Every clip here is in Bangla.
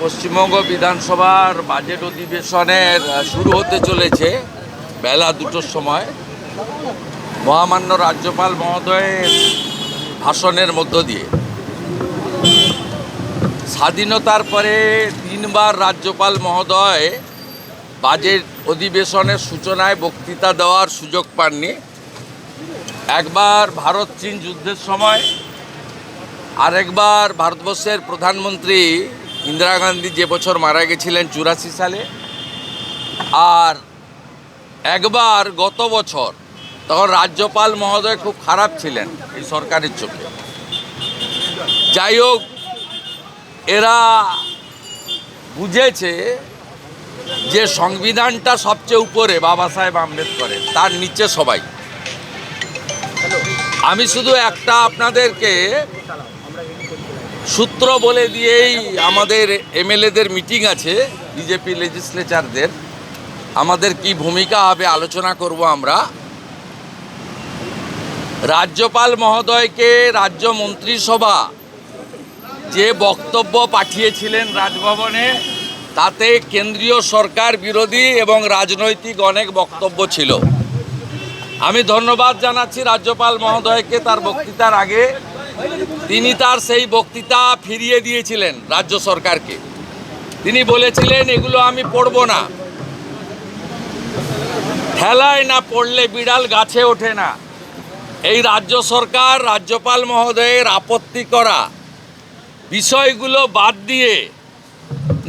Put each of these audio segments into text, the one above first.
পশ্চিমবঙ্গ বিধানসভার বাজেট অধিবেশনের শুরু হতে চলেছে বেলা দুটোর সময়। মহামান্য রাজ্যপাল মহোদয়ের ভাষণের মধ্য দিয়ে। স্বাধীনতার পরে তিনবার রাজ্যপাল মহোদয় বাজেট অধিবেশনের সূচনায় বক্তৃতা দেওয়ার সুযোগ পাননি। একবার ভারত চীন যুদ্ধের সময় আরেকবার ভারতবর্ষের প্রধানমন্ত্রী ইন্দিরা গান্ধী যে বছর মারা গেছিলেন চুরাশি সালে, আর একবার গত বছর তখন রাজ্যপাল মহোদয় খুব খারাপ ছিলেন এই সরকারের চোখে। যাই হোক, এরা বুঝেছে যে সংবিধানটা সবচেয়ে উপরে বাবা সাহেব আম্বেদকরের, তার নিচে সবাই। আমি শুধু একটা আপনাদেরকে সূত্র বলে দিয়েই আমাদের এমএলএদের মিটিং আছে, বিজেপি লেজিসলেচারদের আমাদের কি ভূমিকা হবে আলোচনা করব আমরা। রাজ্যপাল মহোদয়কে রাজ্য মন্ত্রিসভা যে বক্তব্য পাঠিয়েছিলেন রাজভবনে, তাতে কেন্দ্রীয় সরকার বিরোধী এবং রাজনৈতিক অনেক বক্তব্য ছিল। আমি ধন্যবাদ জানাচ্ছি রাজ্যপাল মহোদয়কে তার বক্তৃতার আগে। তিনি তার সেই বক্তৃতা ফিরিয়ে দিয়েছিলেন রাজ্য সরকারকে। তিনি বলেছিলেন, এগুলো আমি পড়ব না। ঠেলায় না পড়লে বিড়াল গাছে ওঠে না। এই রাজ্য সরকার, রাজ্যপাল মহোদয়ের আপত্তি করা বিষয়গুলো বাদ দিয়ে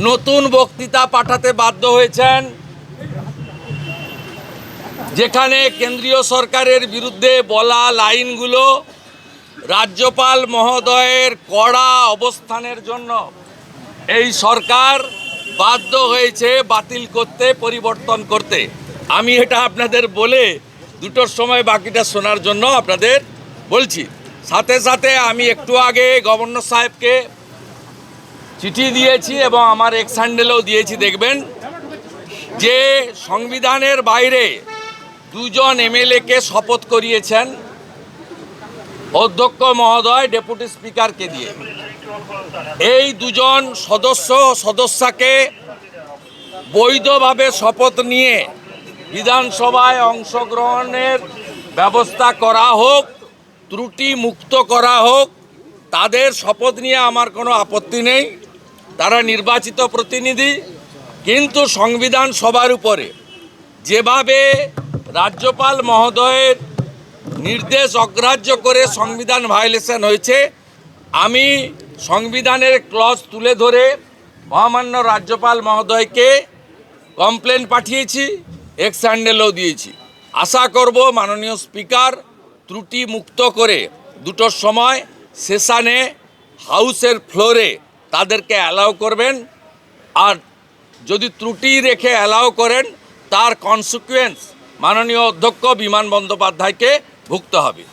নতুন বক্তৃতা পাঠাতে বাধ্য হয়েছেন, যেখানে কেন্দ্রীয় সরকারের বিরুদ্ধে বলা লাইনগুলো রাজ্যপাল মহোদয়ের কড়া অবস্থানের জন্য এই সরকার বাধ্য হয়েছে বাতিল করতে, পরিবর্তন করতে। আমি এটা আপনাদের বলে দুটোর সময় বাকিটা শোনার জন্য আপনাদের বলছি। সাথে সাথে আমি একটু আগে গভর্নর সাহেবকে চিঠি দিয়েছি এবং আমার এক্স হ্যান্ডেলেও দিয়েছি, দেখবেন। যে সংবিধানের বাইরে দুজন এমএলএকে শপথ করিয়েছেন অধ্যক্ষ মহোদয়, ডেপুটি স্পিকারকে দিয়ে। এই দুজন সদস্য সদস্যাকে বৈধভাবে শপথ নিয়ে বিধানসভায় অংশগ্রহণের ব্যবস্থা করা হোক, ত্রুটি মুক্ত করা হোক, তাদের শপথ নিয়ে আমার কোনো আপত্তি নেই। তারা নির্বাচিত প্রতিনিধি, কিন্তু সংবিধান সবার উপরে যেভাবে রাজ্যপাল মহোদয়ের নির্দেশ অগ্রাহ্য করে সংবিধান ভায়োলেশন হয়েছে। আমি সংবিধানের ক্লজ তুলে ধরে মহামান্য রাজ্যপাল মহোদয়কে কমপ্লেন পাঠিয়েছি এক্স হ্যান্ডেলও দিয়েছি। আশা করব মাননীয় স্পিকার ত্রুটি মুক্ত করে দুটোর সময় সেশানে হাউসের ফ্লোরে তাদেরকে অ্যালাউ করবেন। আর যদি ত্রুটি রেখে অ্যালাউ করেন, তার কনসিকুয়েন্স মাননীয় অধ্যক্ষ বিমান বন্দ্যোপাধ্যায়কে ভুগতে হবে।